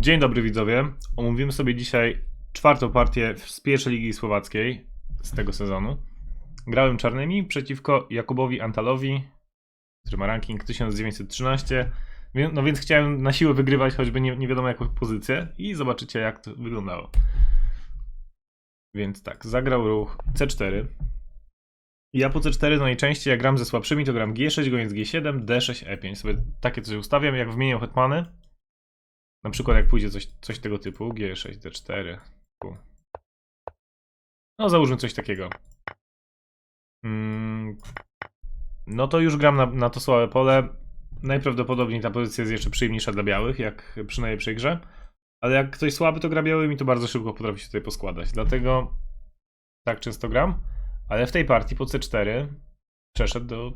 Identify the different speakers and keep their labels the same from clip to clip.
Speaker 1: Dzień dobry widzowie. Omówimy sobie dzisiaj czwartą partię z pierwszej ligi słowackiej z tego sezonu. Grałem czarnymi przeciwko Jakubowi Antalowi, który ma ranking 1913. Wie- No więc chciałem na siłę wygrywać, choćby nie, nie wiadomo jaką pozycję i zobaczycie jak to wyglądało. Więc tak, zagrał ruch C4. Ja po C4 no najczęściej jak gram ze słabszymi to gram G6, goniec G7, D6, E5. Sobie takie coś ustawiam, jak wymieniam hetmany. Na przykład jak pójdzie coś, coś tego typu, G6, D4. tu. No załóżmy coś takiego. Mm, no to już gram na, na to słabe pole. Najprawdopodobniej ta pozycja jest jeszcze przyjemniejsza dla białych, jak przy najlepszej grze. Ale jak ktoś słaby, to gra białymi, to bardzo szybko potrafi się tutaj poskładać. Dlatego tak często gram. Ale w tej partii po C4 przeszedł do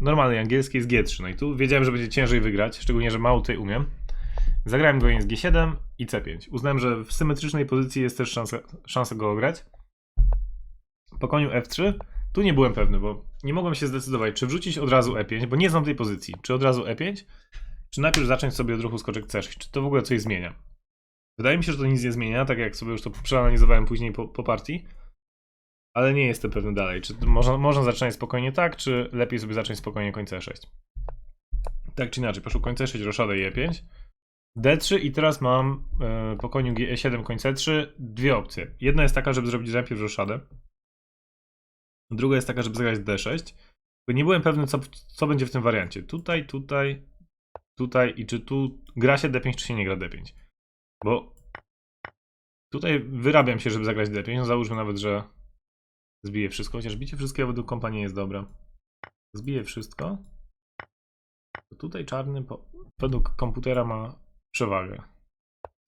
Speaker 1: normalnej angielskiej z G3. No i tu wiedziałem, że będzie ciężej wygrać, szczególnie, że mało tutaj umiem. Zagrałem go z G7 i C5. Uznałem, że w symetrycznej pozycji jest też szansa, szansa go ograć. Po koniu F3 tu nie byłem pewny, bo nie mogłem się zdecydować, czy wrzucić od razu E5, bo nie znam tej pozycji. Czy od razu E5, czy najpierw zacząć sobie od ruchu skoczek C6. Czy to w ogóle coś zmienia? Wydaje mi się, że to nic nie zmienia, tak jak sobie już to przeanalizowałem później po, po partii. Ale nie jestem pewny dalej. Czy można, można zaczynać spokojnie tak, czy lepiej sobie zacząć spokojnie koń C6. Tak czy inaczej, poszło koń C6, roszadę i E5. D3 i teraz mam e, po koniu G7, koń C3 dwie opcje. Jedna jest taka, żeby zrobić najpierw roszadę. Druga jest taka, żeby zagrać D6. Bo nie byłem pewny, co, co będzie w tym wariancie. Tutaj, tutaj, tutaj i czy tu gra się D5, czy się nie gra D5. Bo tutaj wyrabiam się, żeby zagrać D5. No załóżmy nawet, że zbiję wszystko, chociaż bicie wszystkiego według kompa nie jest dobre. Zbiję wszystko. Tutaj czarny po, według komputera ma przewagę.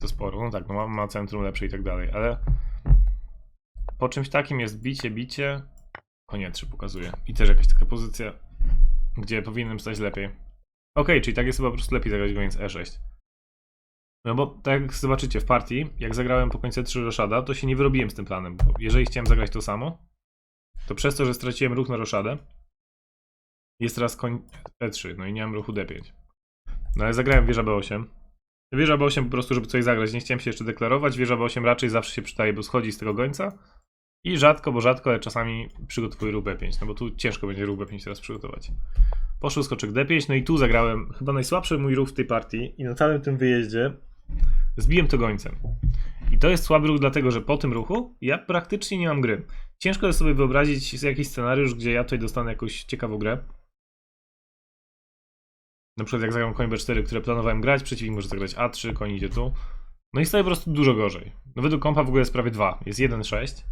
Speaker 1: To sporo. No tak, no ma, ma centrum lepsze i tak dalej, ale po czymś takim jest bicie, bicie. Konie 3 pokazuje. I też jakaś taka pozycja, gdzie powinienem stać lepiej. Okej, czyli tak jest chyba po prostu lepiej zagrać goniec E6. No bo tak jak zobaczycie w partii, jak zagrałem po końcu 3 Roszada, to się nie wyrobiłem z tym planem. Bo jeżeli chciałem zagrać to samo, to przez to, że straciłem ruch na Roszadę, jest teraz koń E3, no i nie mam ruchu D5. No ale zagrałem wieża B8. Wieża B8 po prostu, żeby coś zagrać, nie chciałem się jeszcze deklarować. Wieża B8 raczej zawsze się przydaje, bo schodzi z tego gońca. I rzadko, bo rzadko, ale czasami przygotowuję ruch B5, no bo tu ciężko będzie ruch B5 teraz przygotować. Poszły skoczek D5, no i tu zagrałem chyba najsłabszy mój ruch w tej partii i na całym tym wyjeździe zbiłem to gońcem. I to jest słaby ruch dlatego, że po tym ruchu ja praktycznie nie mam gry. Ciężko jest sobie wyobrazić jakiś scenariusz, gdzie ja tutaj dostanę jakąś ciekawą grę. Na przykład jak zagram koń B4, które planowałem grać, przeciwnik może zagrać A3, koń idzie tu. No i staje po prostu dużo gorzej. No według kompa w ogóle jest prawie 2, jest 1,6.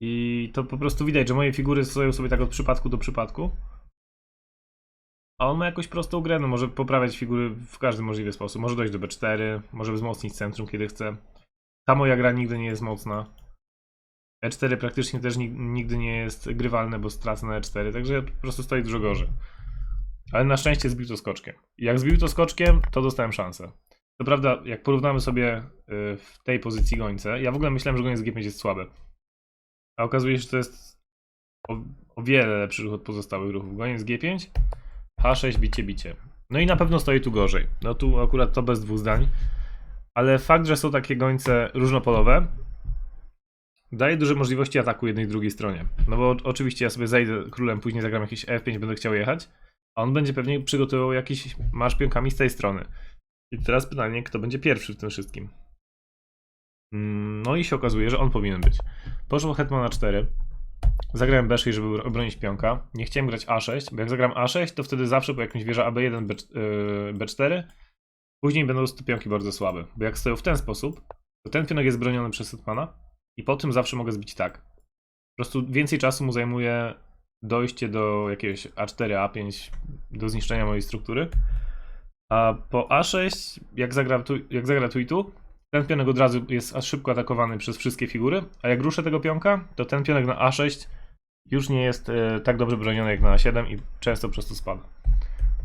Speaker 1: I to po prostu widać, że moje figury stoją sobie tak od przypadku do przypadku. A on ma jakąś prostą grę, no może poprawiać figury w każdy możliwy sposób. Może dojść do B4, może wzmocnić centrum, kiedy chce. Ta moja gra nigdy nie jest mocna. E4 praktycznie też nig- nigdy nie jest grywalne, bo stracę na E4, także po prostu stoi dużo gorzej. Ale na szczęście zbił to skoczkiem. Jak zbił to skoczkiem, to dostałem szansę. To prawda, jak porównamy sobie y, w tej pozycji gońce, ja w ogóle myślałem, że goniec G5 jest słaby. A okazuje się, że to jest o, o wiele lepszy ruch od pozostałych ruchów. Goniec G5, H6, bicie, bicie. No i na pewno stoi tu gorzej. No tu akurat to bez dwóch zdań. Ale fakt, że są takie gońce różnopolowe, daje duże możliwości ataku jednej i drugiej stronie. No bo oczywiście ja sobie zajdę królem, później zagram jakiś F5, będę chciał jechać, a on będzie pewnie przygotowywał jakiś marsz pionkami z tej strony. I teraz pytanie, kto będzie pierwszy w tym wszystkim? Mm, No i się okazuje, że on powinien być. Poszło hetman na 4. Zagrałem B6, żeby obronić pionka. Nie chciałem grać A6, bo jak zagram A6, to wtedy zawsze po jakimś wieża AB1, B, yy, B4, później będą te pionki bardzo słabe. Bo jak stoją w ten sposób, to ten pionek jest broniony przez hetmana i po tym zawsze mogę zbić tak. Po prostu więcej czasu mu zajmuje dojście do jakiegoś A4, A5, do zniszczenia mojej struktury. A po A6, jak zagra tu, jak zagra tu ten pionek od razu jest szybko atakowany przez wszystkie figury, a jak ruszę tego pionka, to ten pionek na A6 już nie jest e, tak dobrze broniony jak na A7 i często po prostu spada.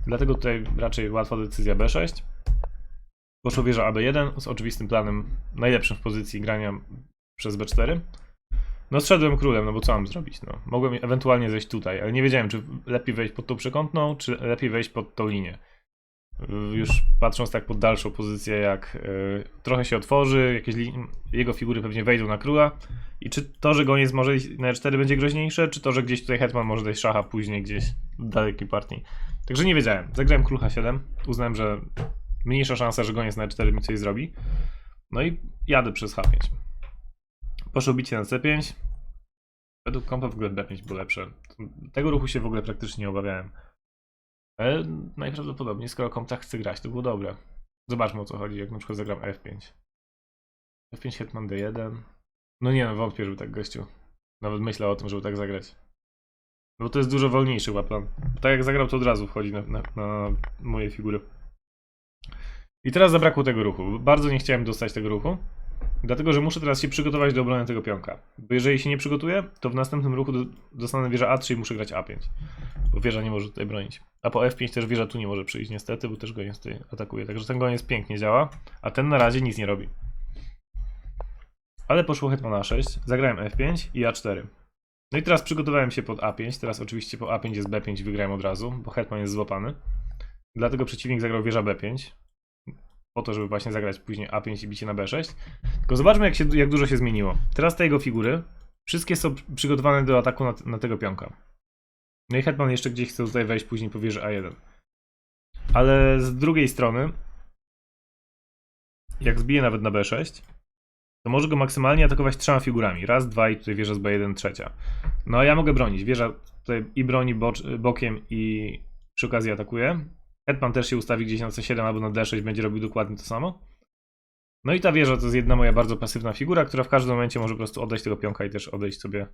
Speaker 1: Dlatego tutaj raczej łatwa decyzja B6. Poszło wieża AB1 z oczywistym planem najlepszym w pozycji grania przez B4. No zszedłem królem, no bo co mam zrobić? No, mogłem ewentualnie zejść tutaj, ale nie wiedziałem, czy lepiej wejść pod tą przekątną, czy lepiej wejść pod tą linię. Już patrząc tak pod dalszą pozycję, jak y, trochę się otworzy, jakieś jego figury pewnie wejdą na króla. I czy to, że goniec może na E4 będzie groźniejsze, czy to, że gdzieś tutaj hetman może dać szacha później gdzieś w dalekiej partii. Także nie wiedziałem. Zagrałem król H7. Uznałem, że mniejsza szansa, że goniec na E4 mi coś zrobi. No i jadę przez H5. Poszło bicie na C5. Według kompa w ogóle B5 było lepsze. Tego ruchu się w ogóle praktycznie nie obawiałem. Ale najprawdopodobniej, skoro komp tak chce grać, to było dobre. Zobaczmy o co chodzi, jak na przykład zagram F5. F5 Hetman D1. No nie no, wątpię, żeby tak gościu. Nawet myślał o tym, żeby tak zagrać. Bo to jest dużo wolniejszy chyba plan. Tak jak zagrał, to od razu wchodzi na, na, na moje figury. I teraz zabrakło tego ruchu. Bardzo nie chciałem dostać tego ruchu. Dlatego, że muszę teraz się przygotować do obrony tego pionka. Bo jeżeli się nie przygotuję, to w następnym ruchu do, dostanę wieża A3 i muszę grać A5. Bo wieża nie może tutaj bronić. A po F5 też wieża tu nie może przyjść niestety, bo też goniec tutaj atakuje. Także ten goniec pięknie działa, a ten na razie nic nie robi. Ale poszło hetman A6, zagrałem F5 i A4. No i teraz przygotowałem się pod A5, teraz oczywiście po A5 jest B5 wygrałem od razu, bo hetman jest złapany. Dlatego przeciwnik zagrał wieża B5, po to, żeby właśnie zagrać później A5 i bicie na B6. Tylko zobaczmy jak, się, jak dużo się zmieniło. Teraz te jego figury, wszystkie są przygotowane do ataku na, na tego pionka. No i hetman jeszcze gdzieś chce tutaj wejść później po wieży A1. Ale z drugiej strony, jak zbije nawet na B6, to może go maksymalnie atakować trzema figurami. Raz, dwa i tutaj wieża z B1 trzecia. No a ja mogę bronić. Wieża tutaj i broni bocz, bokiem i przy okazji atakuje. Hetman też się ustawi gdzieś na C7 albo na D6, będzie robił dokładnie to samo. No i ta wieża to jest jedna moja bardzo pasywna figura, która w każdym momencie może po prostu oddać tego pionka i też odejść sobie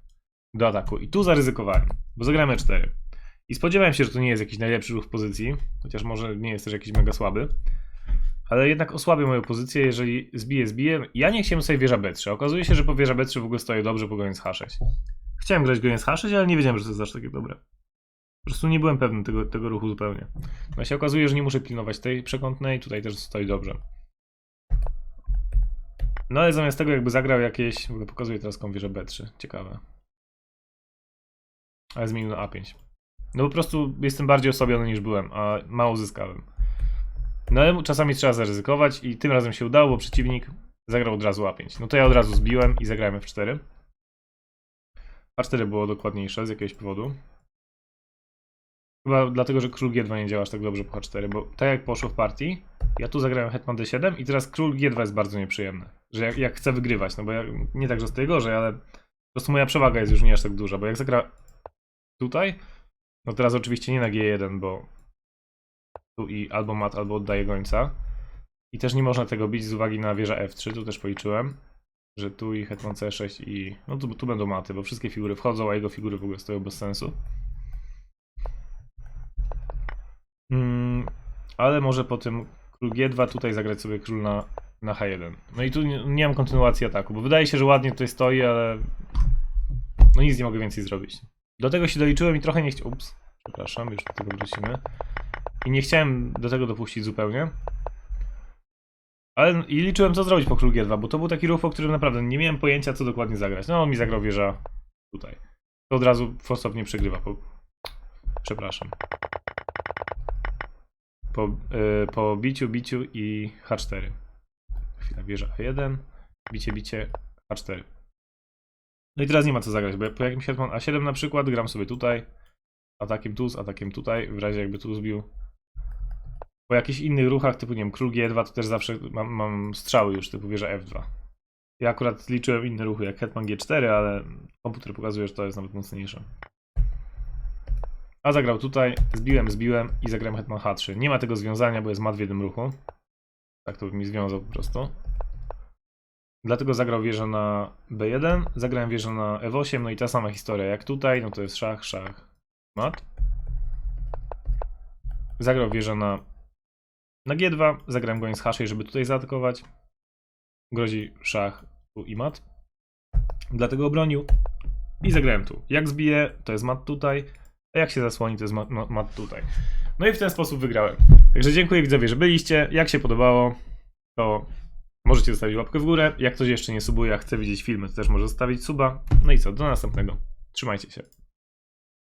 Speaker 1: do ataku. I tu zaryzykowałem, bo zagrałem E4. I spodziewałem się, że to nie jest jakiś najlepszy ruch w pozycji, chociaż może nie jest też jakiś mega słaby. Ale jednak osłabię moją pozycję, jeżeli zbiję, zbiję. Ja nie chciałem sobie wieża B3. Okazuje się, że po wieża B3 w ogóle stoję dobrze po goniec H6. Chciałem grać goniec H6, ale nie wiedziałem, że to jest aż takie dobre. Po prostu nie byłem pewny tego, tego ruchu zupełnie. No się okazuje, że nie muszę pilnować tej przekątnej, tutaj też stoi dobrze. No ale zamiast tego jakby zagrał jakieś, w ogóle pokazuję teraz wieżę B3, ciekawe. Ale zmienił na A5. No po prostu jestem bardziej osłabiony niż byłem, a mało zyskałem. No ale czasami trzeba zaryzykować i tym razem się udało, bo przeciwnik zagrał od razu A5. No to ja od razu zbiłem i zagrałem F4. A4 było dokładniejsze z jakiegoś powodu. Chyba dlatego, że król G2 nie działa aż tak dobrze po H4, bo tak jak poszło w partii, ja tu zagrałem hetman D7 i teraz król G2 jest bardzo nieprzyjemny. Że jak, jak chcę wygrywać, no bo ja, nie tak, że stoję gorzej, ale po prostu moja przewaga jest już nie aż tak duża, bo jak zagra tutaj, no teraz oczywiście nie na G1, bo tu i albo mat, albo oddaje gońca. I też nie można tego bić z uwagi na wieża F3, tu też policzyłem, że tu i hetman C6 i... no tu, tu będą maty, bo wszystkie figury wchodzą, a jego figury w ogóle stoją bez sensu. Mm, ale może po tym król G2 tutaj zagrać sobie król na, na H1. No i tu nie, nie mam kontynuacji ataku, bo wydaje się, że ładnie tutaj stoi, ale no nic nie mogę więcej zrobić. Do tego się doliczyłem i trochę nie chciałem. Ups, przepraszam, już do tego wrócimy. I nie chciałem do tego dopuścić zupełnie. Ale i liczyłem co zrobić po król G2, bo to był taki ruch, po którym naprawdę nie miałem pojęcia co dokładnie zagrać. No on mi zagrał wieża tutaj. To od razu forsownie przegrywa. Po... Przepraszam. Po, yy, po biciu, biciu i H4. Chwila, wieża A1, bicie, bicie, H4. No i teraz nie ma co zagrać, bo po jakimś hetman A7 na przykład gram sobie tutaj, atakiem tu, z atakiem tutaj, w razie jakby tu zbił. Po jakichś innych ruchach, typu nie wiem, król G2, to też zawsze mam, mam strzały już, typu wieża F2. Ja akurat liczyłem inne ruchy, jak hetman G4, ale komputer pokazuje, że to jest nawet mocniejsze. A zagrał tutaj, zbiłem, zbiłem i zagrałem hetman H3. Nie ma tego związania, bo jest mat w jednym ruchu. Tak to by mi związał po prostu. Dlatego zagrał wieżę na B1, zagrałem wieżę na F8, no i ta sama historia jak tutaj, no to jest szach, szach, mat. Zagrał wieżę na, na G2, zagrałem goniec H6, żeby tutaj zaatakować. Grozi szach tu i mat. Dlatego obronił i zagrałem tu. Jak zbije, to jest mat tutaj, a jak się zasłoni, to jest mat, mat, mat tutaj. No i w ten sposób wygrałem. Także dziękuję widzowie, że byliście. Jak się podobało, to możecie zostawić łapkę w górę. Jak ktoś jeszcze nie subuje, a chce widzieć filmy, to też może zostawić suba. No i co, do następnego. Trzymajcie się.